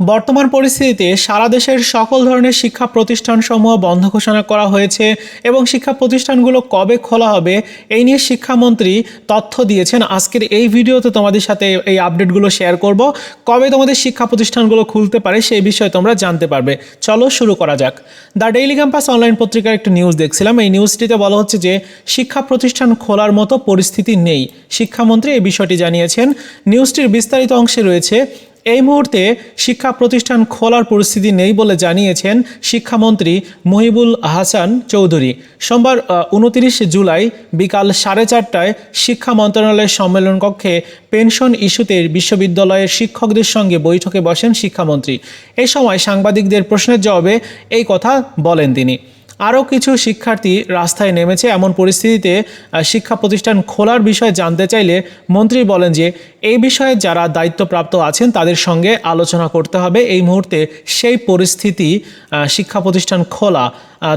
বর্তমান পরিস্থিতিতে সারা দেশের সকল ধরনের শিক্ষা প্রতিষ্ঠানসমূহ বন্ধ ঘোষণা করা হয়েছে এবং শিক্ষা প্রতিষ্ঠানগুলো কবে খোলা হবে এই নিয়ে শিক্ষামন্ত্রী তথ্য দিয়েছেন। আজকের এই ভিডিওতে তোমাদের সাথে এই আপডেটগুলো শেয়ার করব। কবে তোমাদের শিক্ষা প্রতিষ্ঠানগুলো খুলতে পারে সেই বিষয়ে তোমরা জানতে পারবে। চলো শুরু করা যাক। দ্য ডেইলি ক্যাম্পাস অনলাইন পত্রিকার একটা নিউজ দেখছিলাম। এই নিউজটিতে বলা হচ্ছে যে, শিক্ষা প্রতিষ্ঠান খোলার মতো পরিস্থিতি নেই। শিক্ষামন্ত্রী এই বিষয়টি জানিয়েছেন। নিউজটির বিস্তারিত অংশে রয়েছে এই মুহূর্তে শিক্ষা প্রতিষ্ঠান খোলার পরিস্থিতি নেই বলে জানিয়েছেন শিক্ষামন্ত্রী মহিবুল হাসান চৌধুরী। সোমবার উনতিরিশ জুলাই বিকাল সাড়ে চারটায় শিক্ষা মন্ত্রণালয়ের সম্মেলন কক্ষে পেনশন ইস্যুতে বিশ্ববিদ্যালয়ের শিক্ষকদের সঙ্গে বৈঠকে বসেন শিক্ষামন্ত্রী। এই সময় সাংবাদিকদের প্রশ্নের জবাবে এই কথা বলেন তিনি। আরও কিছু শিক্ষার্থী রাস্তায় নেমেছে এমন পরিস্থিতিতে শিক্ষা প্রতিষ্ঠান খোলার বিষয়ে জানতে চাইলে মন্ত্রী বলেন যে, এই বিষয়ে যারা দায়িত্বপ্রাপ্ত আছেন তাদের সঙ্গে আলোচনা করতে হবে। এই মুহূর্তে সেই পরিস্থিতি শিক্ষা প্রতিষ্ঠান খোলা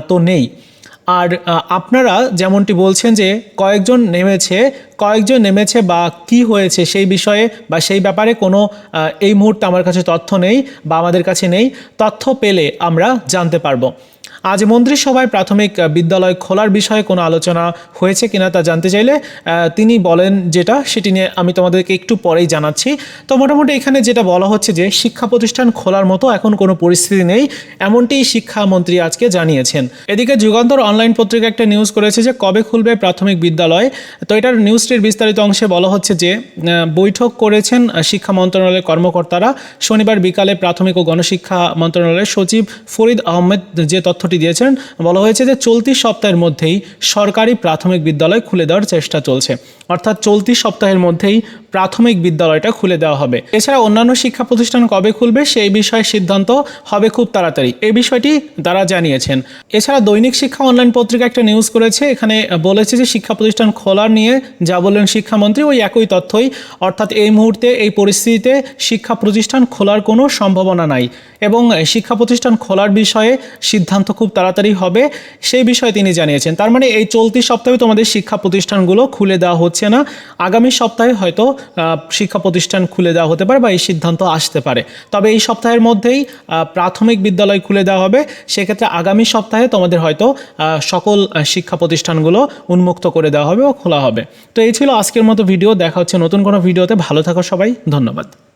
তো নেই। আর আপনারা যেমনটি বলছেন যে, কয়েকজন নেমেছে কয়েকজন নেমেছে বা কি হয়েছে সেই বিষয়ে বা সেই ব্যাপারে কোনো এই মুহূর্তে আমার কাছে তথ্য নেই বা আমাদের কাছে নেই। তথ্য পেলে আমরা জানতে পারব। আজ মন্ত্রিসভায় প্রাথমিক বিদ্যালয় খোলার বিষয়ে কোনো আলোচনা হয়েছে কিনা তা জানতে চাইলে তিনি বলেন যেটা, সেটি নিয়ে আমি তোমাদেরকে একটু পরেই জানাচ্ছি। তো মোটামুটি এখানে যেটা বলা হচ্ছে যে, শিক্ষা প্রতিষ্ঠান খোলার মতো এখন কোনো পরিস্থিতি নেই এমনটি শিক্ষামন্ত্রী আজকে জানিয়েছেন। এদিকে যুগান্তর অনলাইন পত্রিকা একটা নিউজ করেছে যে, কবে খুলবে প্রাথমিক বিদ্যালয়? তো এটার নিউজটির বিস্তারিত অংশে বলা হচ্ছে যে বৈঠক করেছেন শিক্ষা মন্ত্রণালয়ের কর্মকর্তারা। শনিবার বিকালে প্রাথমিক ও গণশিক্ষা মন্ত্রণালয়ের সচিব ফরিদ আহমেদ যে তথ্যটি দিয়েছেন। বলা হয়েছে যে চলতি সপ্তাহের মধ্যেই সরকারি প্রাথমিক বিদ্যালয় খুলে দেওয়ার চেষ্টা চলছে। অর্থাৎ চলতি সপ্তাহের মধ্যেই প্রাথমিক বিদ্যালয়টা খুলে দেওয়া হবে। এছাড়া অন্যান্য শিক্ষা প্রতিষ্ঠান কবে খুলবে সেই বিষয়ে সিদ্ধান্ত হবে খুব তাড়াতাড়ি। এই বিষয়টি তারা জানিয়েছেন। এছাড়া দৈনিক শিক্ষা অনলাইন পত্রিকা একটা নিউজ করেছে। এখানে বলেছে যে শিক্ষা প্রতিষ্ঠান খোলার নিয়ে যা বললেন শিক্ষামন্ত্রী, ওই একই তথ্যই। অর্থাৎ এই মুহূর্তে, এই পরিস্থিতিতে শিক্ষা প্রতিষ্ঠান খোলার কোনো সম্ভাবনা নাই। এবং শিক্ষা প্রতিষ্ঠান খোলার বিষয়ে সিদ্ধান্ত খুব তাড়াতাড়ি হবে, সেই বিষয়ে তিনি জানিয়েছেন। তার মানে এই চলতি সপ্তাহে তোমাদের শিক্ষা প্রতিষ্ঠানগুলো খুলে দেওয়া হচ্ছে না। আগামী সপ্তাহে হয়তো শিক্ষা প্রতিষ্ঠান খুলে দেওয়া হতে পারে বা এই সিদ্ধান্ত আসতে পারে। তবে এই সপ্তাহের মধ্যেই প্রাথমিক বিদ্যালয় খুলে দেওয়া হবে। সেক্ষেত্রে আগামী সপ্তাহে তোমাদের হয়তো সকল শিক্ষা প্রতিষ্ঠানগুলো উন্মুক্ত করে দেওয়া হবে ও খোলা হবে। তো এই ছিল আজকের মতো ভিডিও। দেখা হচ্ছে নতুন কোনো ভিডিওতে। ভালো থাকো সবাই। ধন্যবাদ।